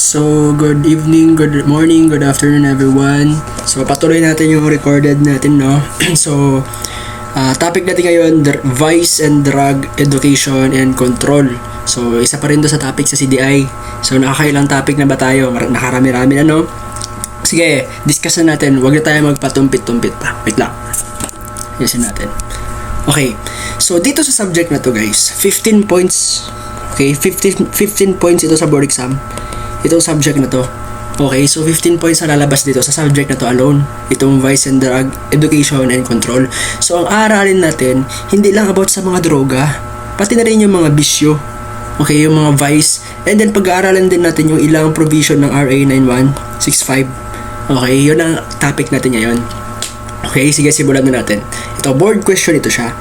So, good evening, good morning, good afternoon everyone. So, patuloy natin yung recorded natin, no? so, ah, topic natin ngayon, Vice and Drug Education and Control. So, isa pa rin to sa topic sa CDI. So, nakakailang topic na ba tayo? Nakarami-rami na, no? Sige, discuss na natin. Huwag na tayo magpatumpit-tumpit pa. Wait lang. Ayusin natin. Okay. So, dito sa subject na to, guys, 15 points. Okay, 15, 15 points ito sa board exam. Itong subject na to. Okay, so 15 points na lalabas dito sa subject na to alone. Itong Vice and Drug Education and Control. So, ang aralin natin, hindi lang about sa mga droga, pati na rin yung mga bisyo. Okay, yung mga vice. And then, pag-aaralan din natin yung ilang provision ng RA 9165. Okay, yun ang topic natin ngayon. Okay, sige, simulan na natin. Ito, board question ito siya.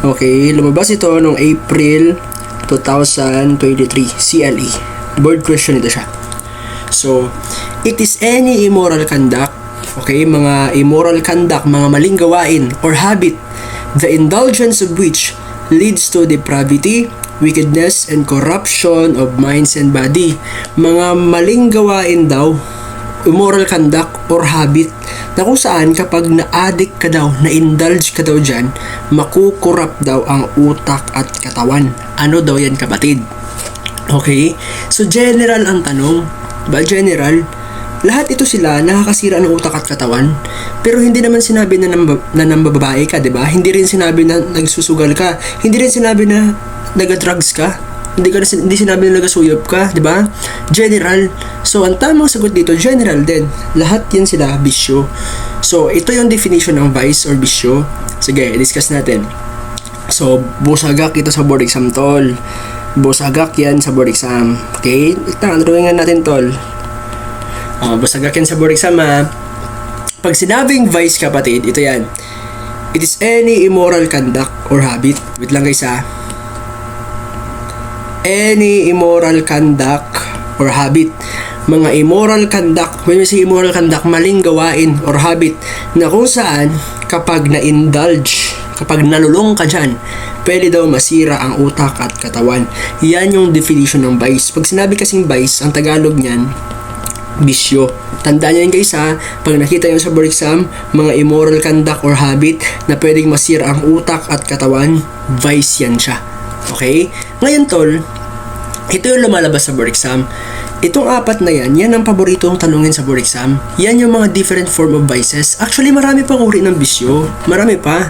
Okay, lumabas ito noong April 2023, CLE. Board question ito siya. So, it is any immoral conduct, okay, mga immoral conduct, mga maling gawain or habit, the indulgence of which leads to depravity, wickedness, and corruption of minds and body. Mga maling gawain daw, immoral conduct or habit na kung saan kapag na-addict ka daw, na-indulge ka daw dyan, makukurap daw ang utak at katawan. Ano daw yan kapatid? Okay? So general ang tanong. Ba general? Lahat ito sila nakakasira ng utak at katawan. Pero hindi naman sinabi na, namba, na nambababae ka, 'di ba? Hindi rin sinabi na nagsusugal ka. Hindi rin sinabi na naga-drugs ka. Hindi ka hindi sinabi na nagasuyop ka, 'di ba? General. So ang tamang sagot dito general din. Lahat 'yan sila bisyo. So ito yung definition ng vice or bisyo. Sige, discuss natin. So, busagak ito sa board exam, tol. Busagak yan sa board exam. Okay? Drawingan natin, tol. Oh, busagak yan sa board exam, ha. Pag sinabing vice, kapatid, ito yan. It is any immoral conduct or habit. Wait lang guys, ha. Any immoral conduct or habit. Mga immoral conduct, when we say immoral conduct, maling gawain or habit na kung saan kapag na-indulge, kapag nalulong ka dyan, pwede daw masira ang utak at katawan. Yan yung definition ng vice. Pag sinabi kasing vice, ang Tagalog niyan, bisyo. Tandaan nyo yun guys ha, pag nakita nyo sa board exam, mga immoral conduct or habit na pwedeng masira ang utak at katawan, vice yan siya. Okay? Ngayon tol, ito yung lumalabas sa board exam. Itong apat na yan, yan ang paboritong tanungin sa board exam. Yan yung mga different form of vices. Actually, marami pang uri ng bisyo. Marami pa.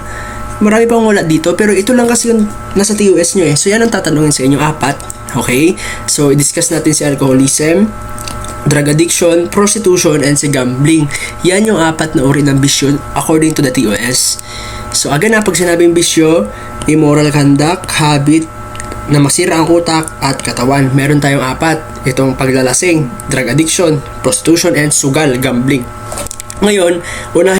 Marami pang wala dito. Pero ito lang kasi yung nasa TUS nyo eh. So, yan ang tatanungin sa inyo, apat. Okay? So, i-discuss natin si alcoholism, drug addiction, prostitution, and si gambling. Yan yung apat na uri ng bisyo according to the TOS. So, again na, pag sinabing bisyo, immoral conduct, habit, na masira ang utak at katawan. Meron tayong apat. Itong paglalasing, drug addiction, prostitution, and sugal, gambling. Ngayon, una